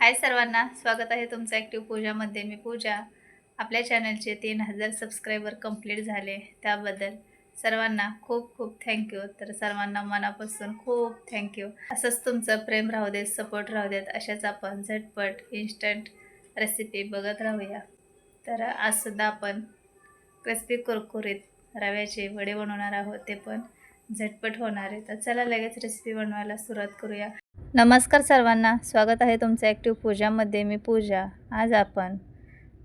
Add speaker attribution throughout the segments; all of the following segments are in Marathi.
Speaker 1: हाय सर्वांना स्वागत आहे तुमचं ॲक्टिव्ह पूजामध्ये मी पूजा. आपल्या चॅनलचे तीन हजार सबस्क्रायबर कंप्लीट झाले त्याबद्दल सर्वांना खूप खूप थँक्यू तर सर्वांना मनापासून खूप थँक्यू असंच तुमचं प्रेम राहू देत सपोर्ट राहू देत अशाच आपण झटपट इन्स्टंट रेसिपी बघत राहूया. तर आजसुद्धा आपण क्रिस्पी कुरकुरीत रव्याचे वडे बनवणार आहोत ते पण झटपट होणार आहे. तर चला लगेच रेसिपी बनवायला सुरुवात करूया. नमस्कार सर्वांना. स्वागत आहे तुमचं ॲक्टिव्ह पूजामध्ये मी पूजा. आज आपण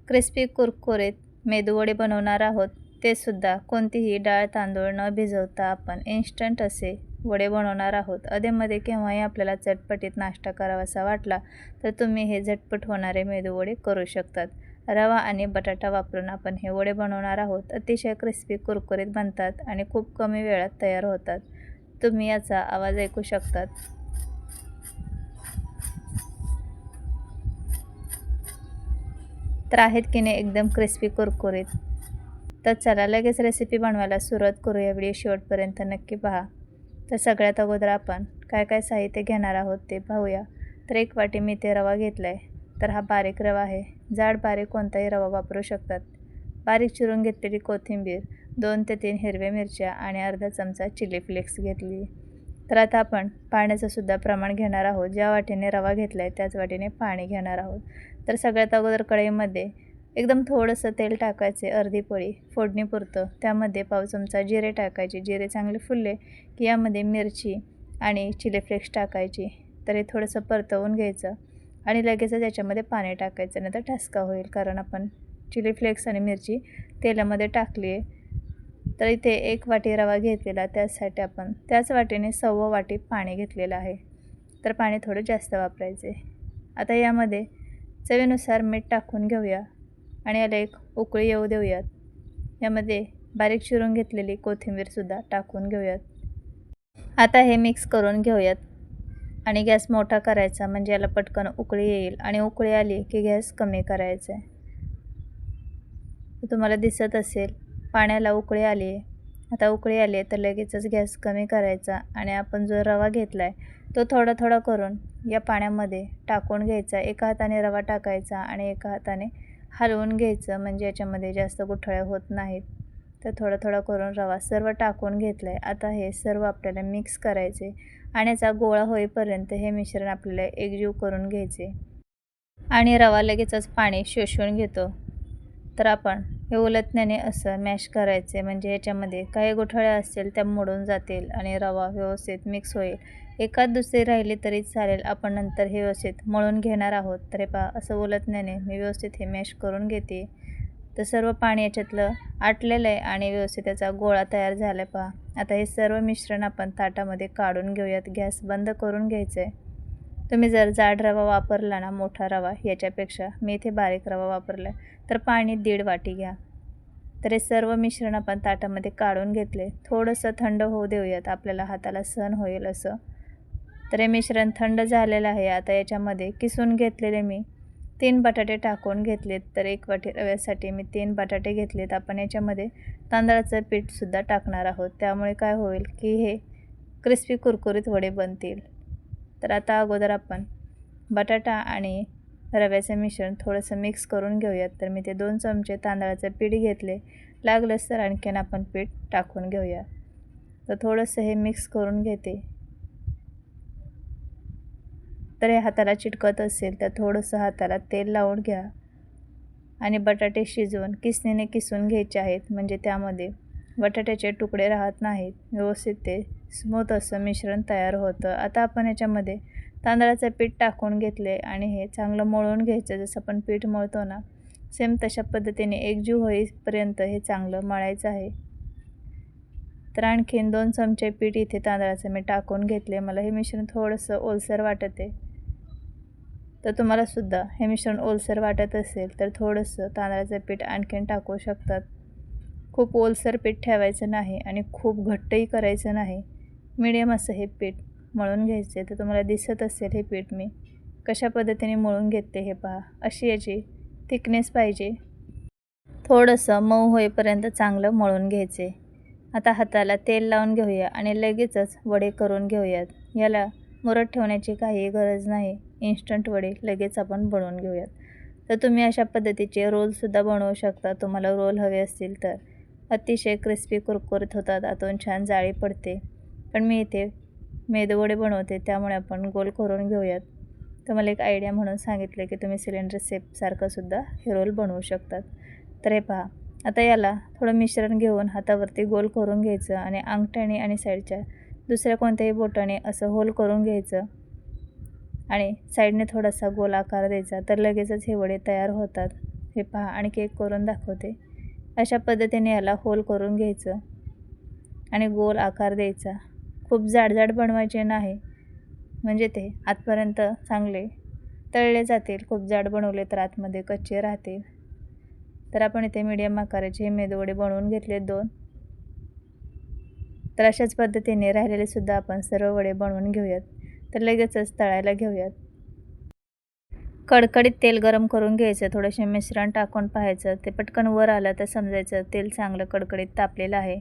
Speaker 1: क्रिस्पी कुरकुरीत मेदूवडे बनवणार आहोत. ते सुद्धा कोणतीही डाळ तांदूळ न भिजवता आपण इन्स्टंट असे वडे बनवणार आहोत. अधेमध्ये केव्हाही आपल्याला चटपटीत नाश्ता करावासा वाटला तर तुम्ही हे झटपट होणारे मेदूवडे करू शकतात. रवा आणि बटाटा वापरून आपण हे वडे बनवणार आहोत. अतिशय क्रिस्पी कुरकुरीत बनतात आणि खूप कमी वेळात तयार होतात. तुम्ही याचा आवाज ऐकू शकतात. तर आहेत की नाही एकदम क्रिस्पी कुरकुरीत. तर चला लगेच रेसिपी बनवायला सुरुवात करूया. व्हिडिओ शेवटपर्यंत नक्की पहा. तर सगळ्यात अगोदर आपण काय काय साहित्य घेणार आहोत ते पाहूया. तर एक वाटी मी ते रवा घेतला आहे तर हा बारीक रवा आहे. जाड बारीक कोणताही रवा वापरू शकतात. बारीक चिरून घेतलेली कोथिंबीर दोन ते तीन हिरव्या मिरच्या आणि अर्धा चमचा चिली फ्लेक्स घेतली. तर आता आपण पाण्याचं सुद्धा प्रमाण घेणार आहोत. ज्या वाटीने रवा घेतला आहे त्याच वाटीने पाणी घेणार आहोत. तर सगळ्यात अगोदर कढईमध्ये एकदम थोडंसं तेल टाकायचे अर्धी पळी फोडणीपुरतं त्यामध्ये पाव चमचा जिरे टाकायचे. जिरे चांगले फुलले की यामध्ये मिरची आणि चिली फ्लेक्स टाकायची. तर हे थोडंसं परतवून घ्यायचं. आणि लगेचच याच्यामध्ये पाणी टाकायचं नाही तर ठसका होईल कारण आपण चिली फ्लेक्स आणि मिरची तेलामध्ये टाकली आहे. तर इथे एक वाटी रवा घेतलेला त्यासाठी आपण त्याच वाटीने सव्वा वाटी पाणी घेतलेलं आहे. तर पाणी थोडं जास्त वापरायचे. आता यामध्ये चवीनुसार मीठ टाकून घेऊया आणि याला एक उकळी येऊ देऊयात. यामध्ये बारीक चिरून घेतलेली कोथिंबीरसुद्धा टाकून घेऊयात. आता हे मिक्स करून घेऊयात. आणि गॅस मोठा करायचा म्हणजे याला पटकन उकळी येईल आणि उकळी आली की गॅस कमी करायचा आहे. तुम्हाला दिसत असेल पाण्याला उकळी आली आहे. आता उकळी आली आहे तर लगेचच गॅस कमी करायचा आणि आपण जो रवा घेतला आहे तो थोडा थोडा करून या पाण्यामध्ये टाकून घ्यायचा. एका हाताने रवा टाकायचा आणि एका हाताने हलवून घ्यायचं म्हणजे याच्यामध्ये जास्त गुठळ्या होत नाहीत. तर थोडा थोडा करून रवा सर्व टाकून घेतलं आहे आता हे सर्व आपल्याला मिक्स करायचे आणि याचा गोळा होईपर्यंत हे मिश्रण आपल्याला एकजीव करून घ्यायचे. आणि रवा लगेचच पाणी शोषून घेतो. तर आपण हे उलटण्याने असं मॅश करायचे. म्हणजे याच्यामध्ये काही गोठळ्या असतील त्या मोडून जातील आणि रवा व्यवस्थित मिक्स होईल. एकात दुसरी राहिली तरी चालेल. आपण नंतर हे व्यवस्थित मळून घेणार आहोत. तर हे पहा असं उलटण्याने मी व्यवस्थित हे मॅश करून घेते. तर सर्व पाणी याच्यातलं आटलेलं आहे आणि व्यवस्थित त्याचा गोळा तयार झाला आहे पहा. आता हे सर्व मिश्रण आपण ताटामध्ये काढून घेऊयात. गॅस बंद करून घ्यायचं आहे तुम्ही जर जाड रवा वापरला ना मोठा रवा याच्यापेक्षा मी इथे बारीक रवा वापरला आहे तर पाणी दीड वाटी घ्या. तर हे सर्व मिश्रण आपण ताटामध्ये काढून घेतले. थोडंसं थंड होऊ देऊयात. आपल्याला हाताला सहन होईल असं. तर हे मिश्रण थंड झालेलं आहे. आता याच्यामध्ये किसून घेतलेले मी तीन बटाटे टाकून घेतलेत. तर एक वाटी रव्यासाठी मी तीन बटाटे घेतलेत. आपण याच्यामध्ये तांदळाचं पीठसुद्धा टाकणार आहोत. त्यामुळे काय होईल की हे क्रिस्पी कुरकुरीत वडे बनतील. तर आता अगोदर आपण बटाटा आणि रव्याचं मिश्रण थोडंसं मिक्स करून घेऊयात. तर मी ते दोन चमचे तांदळाचं पीठ घेतले. लागलंच तर आणखीन आपण पीठ टाकून घेऊया. तर थोडंसं हे मिक्स करून घेते. तर हे हाताला चिटकत असेल तर थोडंसं हाताला तेल लावून घ्या. आणि बटाटे शिजवून किसणीने किसून घ्यायचे आहेत. म्हणजे त्यामध्ये बटाट्याचे तुकडे राहत नाहीत. व्यवस्थित ते स्मूथ असं मिश्रण तयार होतं. आता आपण याच्यामध्ये तांदळाचं पीठ टाकून घेतले आणि हे चांगलं मळून घ्यायचं. जसं आपण पीठ मळतो ना सेम तशा पद्धतीने एकजीव होईपर्यंत हे चांगलं मळायचं आहे. तर आणखीन दोन चमचे पीठ इथे तांदळाचं मी टाकून घेतले. मला हे मिश्रण थोडंसं ओलसर वाटत. आहे तर तुम्हालासुद्धा हे मिश्रण ओलसर वाटत असेल तर थोडंसं तांदळाचं पीठ आणखीन टाकू शकतात. खूप ओलसर पीठ ठेवायचं नाही आणि खूप घट्टही करायचं नाही. मिडियम असं हे पीठ मळून घ्यायचे. तर तुम्हाला दिसत असेल हे पीठ मी कशा पद्धतीने मळून घेते हे पहा. अशी याची थिकनेस पाहिजे. थोडंसं मऊ होईपर्यंत चांगलं मळून घ्यायचे. आता हाताला तेल लावून घेऊया आणि लगेचच वडे करून घेऊयात. याला मुरत ठेवण्याची काही गरज नाही. इन्स्टंट वडे लगेच आपण बनवून घेऊयात. तर तुम्ही अशा पद्धतीचे रोलसुद्धा बनवू शकता. तुम्हाला रोल हवे असतील तर. अतिशय क्रिस्पी कुरकुरीत होतात. आतून छान जाळी पडते. पण मी इथे मेदवडे बनवते. त्यामुळे आपण गोल करून घेऊयात. तुम्हाला एक आयडिया म्हणून सांगितलं की तुम्ही सिलेंडर सेपसारखं सुद्धा हे रोल बनवू शकतात. तर हे पहा. आता याला थोडं मिश्रण घेऊन हातावरती गोल करून घ्यायचं आणि अंगठ्याने आणि साईडच्या दुसऱ्या कोणत्याही बोटाने असं होल करून घ्यायचं. आणि साईडने थोडासा गोल आकार द्यायचा तर लगेचच हे वडे तयार होतात. हे पहा आणि केक करून दाखवते. अशा पद्धतीने याला होल करून घ्यायचं आणि गोल आकार द्यायचा. खूप जाडजाड बनवायचे नाही. म्हणजे ते आतपर्यंत चांगले तळले जातील. खूप जाड बनवले तर आतमध्ये कच्चे राहतील. तर आपण इथे मीडियम आकाराचे हे मेदवडे बनवून घेतले दोन. तर अशाच पद्धतीने राहिलेले सुद्धा आपण सर्व वडे बनवून घेऊयात. तर लगेचच तळायला घेऊयात. कडकडीत तेल गरम करून घ्यायचं थोडंसे मिश्रण टाकून पाहायचं ते पटकन वर आलं तर समजायचं तेल चांगलं कडकडीत तापलेलं आहे.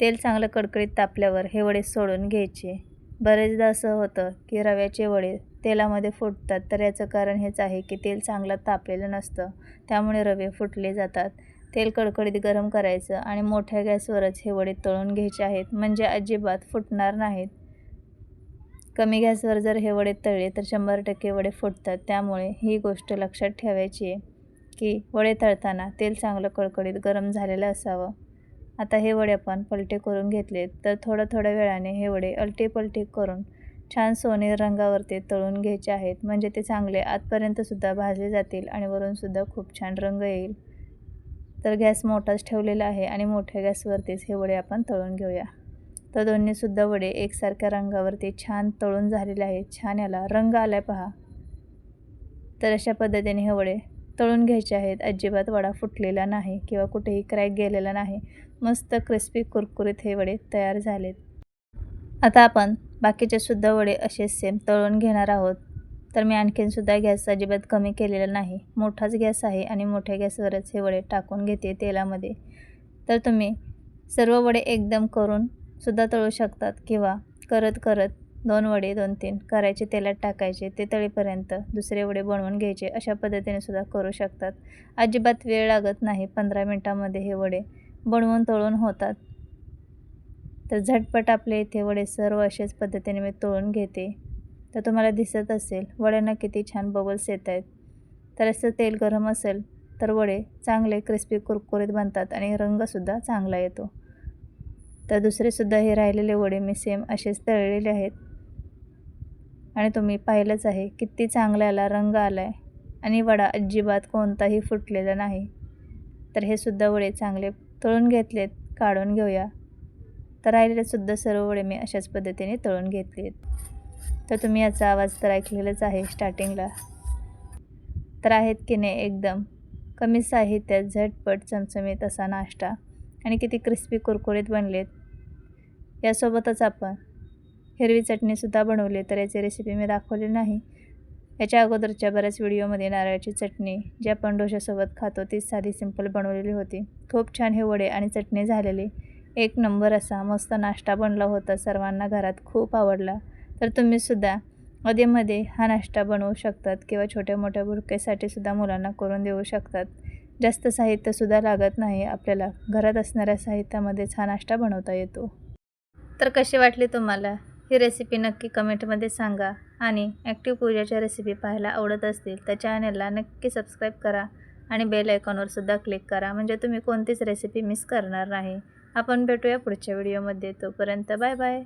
Speaker 1: तेल चांगलं कडकडीत तापल्यावर हे वडे सोडून घ्यायचे. बरेचदा असं होतं की रव्याचे वडे तेलामध्ये फुटतात तर याचं कारण हेच आहे की तेल चांगलं तापलेलं नसतं त्यामुळे रवे फुटले जातात. तेल कडकडीत गरम करायचं आणि मोठ्या गॅसवरच हे वडे तळून घ्यायचे आहेत म्हणजे अजिबात फुटणार नाहीत. कमी गॅसवर जर हे वडे तळले तर शंभर टक्के वडे फुटतात. त्यामुळे ही गोष्ट लक्षात ठेवायची आहे की वडे तळताना तेल चांगलं कडकडीत गरम झालेलं असावं. आता हे वडे आपण पलटे करून घेतले तर थोड्या थोड्या वेळाने हे वडे अलटे पलटे करून छान सोनेरी रंगावरती तळून घ्यायचे आहेत. म्हणजे ते चांगले आतपर्यंतसुद्धा भाजले जातील आणि वरूनसुद्धा खूप छान रंग येईल. तर गॅस मोठाच ठेवलेला आहे आणि मोठ्या गॅसवरतीच हे वडे आपण तळून घेऊया. तर दोन्हीसुद्धा वडे एकसारख्या रंगावरती छान तळून झालेले आहेत. छान याला रंग आला पहा. तर अशा पद्धतीने हे वडे तळून घ्यायचे आहेत. अजिबात वडा फुटलेला नाही किंवा कुठेही क्रॅक गेलेला नाही. मस्त क्रिस्पी कुरकुरीत हे वडे तयार झालेत. आता आपण बाकीचे सुद्धा वडे असेच सेम तळून घेणार आहोत. तर मी आणखीनसुद्धा गॅस अजिबात कमी केलेला नाही. मोठाच गॅस आहे आणि मोठ्या गॅसवरच हे वडे टाकून घेते तेलामध्ये. तर तुम्ही सर्व वडे एकदम करून सुद्धा तळू शकतात किंवा करत करत दोन वडे दोन तीन करायचे तेलात टाकायचे ते तळीपर्यंत दुसरे वडे बनवून घ्यायचे अशा पद्धतीने सुद्धा करू शकतात. अजिबात वेळ लागत नाही पंधरा मिनटामध्ये हे वडे बनवून तळून होतात. तर झटपट आपले इथे वडे सर्व अशाच पद्धतीने मी तळून घेते. तर तुम्हाला दिसत असेल वड्यांना किती छान बबल्स येत आहेत. तर असं तेल गरम असेल तर वडे चांगले क्रिस्पी कुरकुरीत बनतात आणि रंगसुद्धा चांगला येतो. तर दुसरेसुद्धा हे राहिलेले वडे मी सेम असेच तळलेले आहेत. आणि तुम्ही पाहिलंच आहे किती चांगला याला रंग आला आहे आणि वडा अजिबात कोणताही फुटलेला नाही. तर हे सुद्धा वडे चांगले तळून घेतलेत काढून घेऊया. तर राहिलेलेसुद्धा सर्व वडे मी अशाच पद्धतीने तळून घेतलेत. तर तुम्ही याचा आवाज तर ऐकलेलाच आहे स्टार्टिंगला. तर आहेत की नाही एकदम. कमी साहित्यात झटपट चमचमीत असा नाश्ता. आणि किती क्रिस्पी कुरकुरीत बनलेत. यासोबतच आपण हिरवी चटणीसुद्धा बनवली तर याची रेसिपी मी दाखवली नाही. याच्या अगोदरच्या बऱ्याच व्हिडिओमध्ये नारळाची चटणी जी आपण डोशासोबत खातो ती साधी सिंपल बनवलेली होती. खूप छान हे वडे आणि चटणी झालेली. एक नंबर असा मस्त नाश्ता बनला होता सर्वांना घरात खूप आवडला. तर तुम्हीसुद्धा अधेमध्ये हा नाश्ता बनवू शकतात किंवा छोट्या मोठ्या बुरकेसाठी सुद्धा मुलांना करून देऊ शकतात. जास्त साहित्यसुद्धा लागत नाही. आपल्याला घरात असणाऱ्या साहित्यामध्येच हा नाश्ता बनवता येतो. तर कशी वाटली तुम्हाला? ही रेसिपी नक्की कमेंटमध्ये सांगा. आणि ॲक्टिव्ह पूजाच्या रेसिपी पाहायला आवडत असतील तर चॅनलला नक्की सबस्क्राईब करा. आणि बेल आयकॉनवर सुद्धा क्लिक करा. म्हणजे तुम्ही कोणतीच रेसिपी मिस करणार नाही. आपण भेटूया पुढच्या व्हिडिओमध्ये तोपर्यंत बाय बाय